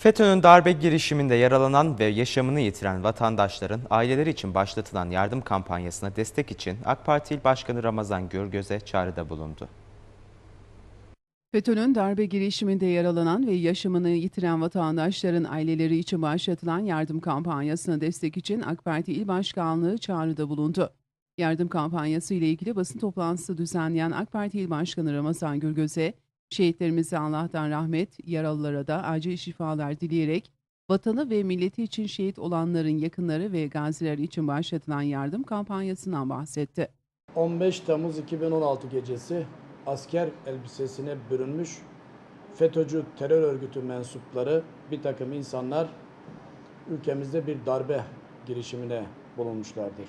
FETÖ'nün darbe girişiminde yaralanan ve yaşamını yitiren vatandaşların aileleri için başlatılan yardım kampanyasına destek için AK Parti İl Başkanı Ramazan Görgöz'e çağrıda bulundu. FETÖ'nün darbe girişiminde yaralanan ve yaşamını yitiren vatandaşların aileleri için başlatılan yardım kampanyasına destek için AK Parti İl Başkanlığı çağrıda bulundu. Yardım kampanyası ile ilgili basın toplantısı düzenleyen AK Parti İl Başkanı Ramazan Gürgöz'e şehitlerimize Allah'tan rahmet, yaralılara da acil şifalar dileyerek vatanı ve milleti için şehit olanların yakınları ve gaziler için başlatılan yardım kampanyasından bahsetti. 15 Temmuz 2016 gecesi asker elbisesine bürünmüş FETÖ'cü terör örgütü mensupları bir takım insanlar ülkemizde bir darbe girişimine bulunmuşlardır.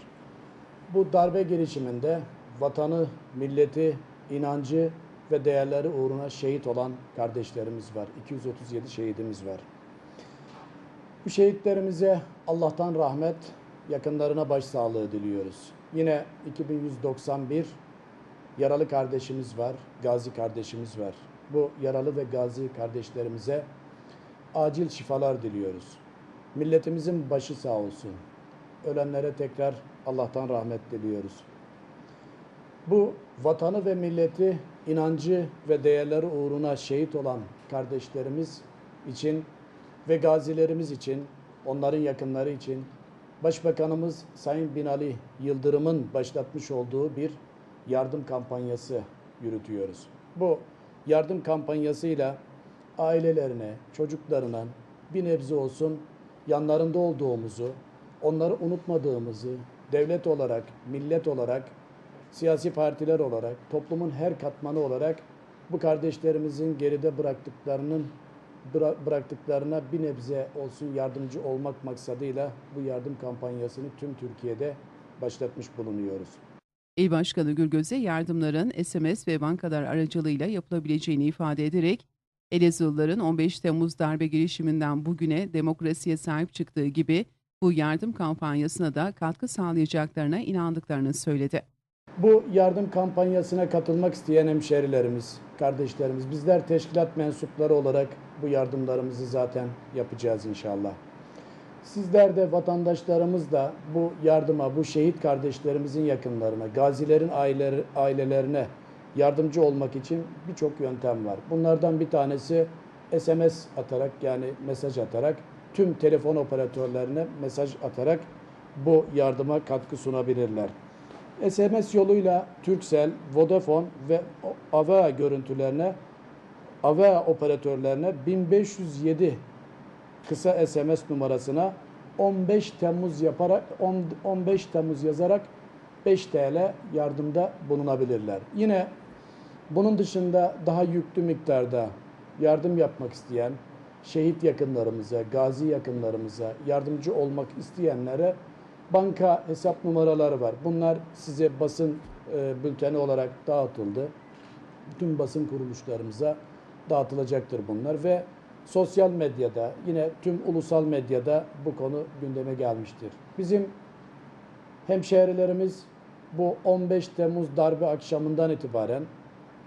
Bu darbe girişiminde vatanı, milleti, inancı ve değerleri uğruna şehit olan kardeşlerimiz var. 237 şehidimiz var. Bu şehitlerimize Allah'tan rahmet, yakınlarına başsağlığı diliyoruz. Yine 2191 yaralı kardeşimiz var, gazi kardeşimiz var. Bu yaralı ve gazi kardeşlerimize acil şifalar diliyoruz. Milletimizin başı sağ olsun. Ölenlere tekrar Allah'tan rahmet diliyoruz. Bu vatanı ve milleti inancı ve değerleri uğruna şehit olan kardeşlerimiz için ve gazilerimiz için, onların yakınları için Başbakanımız Sayın Binali Yıldırım'ın başlatmış olduğu bir yardım kampanyası yürütüyoruz. Bu yardım kampanyasıyla ailelerine, çocuklarına bir nebze olsun yanlarında olduğumuzu, onları unutmadığımızı, devlet olarak, millet olarak, siyasi partiler olarak, toplumun her katmanı olarak bu kardeşlerimizin geride bıraktıklarının bıra- bıraktıklarına bir nebze olsun yardımcı olmak maksadıyla bu yardım kampanyasını tüm Türkiye'de başlatmış bulunuyoruz. İl Başkanı Gürgöz'e yardımların SMS ve bankalar aracılığıyla yapılabileceğini ifade ederek, Elazığlıların 15 Temmuz darbe girişiminden bugüne demokrasiye sahip çıktığı gibi bu yardım kampanyasına da katkı sağlayacaklarına inandıklarını söyledi. Bu yardım kampanyasına katılmak isteyen hemşerilerimiz, kardeşlerimiz, bizler teşkilat mensupları olarak bu yardımlarımızı zaten yapacağız inşallah. Sizler de vatandaşlarımız da bu yardıma, bu şehit kardeşlerimizin yakınlarına, gazilerin aileleri, ailelerine yardımcı olmak için birçok yöntem var. Bunlardan bir tanesi SMS atarak yani mesaj atarak tüm telefon operatörlerine mesaj atarak bu yardıma katkı sunabilirler. SMS yoluyla Turkcell, Vodafone ve AVA görüntülerine, AVA operatörlerine 1507 kısa SMS numarasına 15 Temmuz yaparak 10 15 Temmuz yazarak 5 TL yardımda bulunabilirler. Yine bunun dışında daha yüklü miktarda yardım yapmak isteyen şehit yakınlarımıza, gazi yakınlarımıza yardımcı olmak isteyenlere banka hesap numaraları var. Bunlar size basın e, bülteni olarak dağıtıldı. Tüm basın kuruluşlarımıza dağıtılacaktır bunlar ve sosyal medyada yine tüm ulusal medyada bu konu gündeme gelmiştir. Bizim hemşehrilerimiz bu 15 Temmuz darbe akşamından itibaren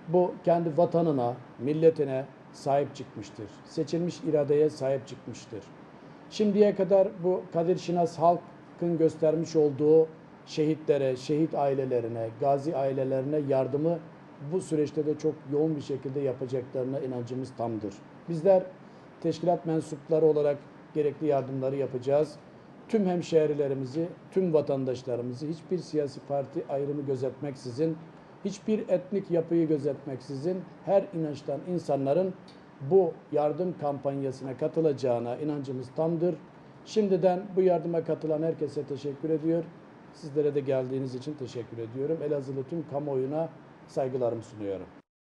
bu kendi vatanına, milletine sahip çıkmıştır. Seçilmiş iradeye sahip çıkmıştır. Şimdiye kadar bu Kadir Şinas halkın göstermiş olduğu şehitlere, şehit ailelerine, gazi ailelerine yardımı bu süreçte de çok yoğun bir şekilde yapacaklarına inancımız tamdır. Bizler teşkilat mensupları olarak gerekli yardımları yapacağız. Tüm hemşehrilerimizi, tüm vatandaşlarımızı hiçbir siyasi parti ayrımı gözetmeksizin, hiçbir etnik yapıyı gözetmeksizin her inançtan insanların bu yardım kampanyasına katılacağına inancımız tamdır. Şimdiden bu yardıma katılan herkese teşekkür ediyor. Sizlere de geldiğiniz için teşekkür ediyorum. Elazığlı tüm kamuoyuna saygılarımı sunuyorum.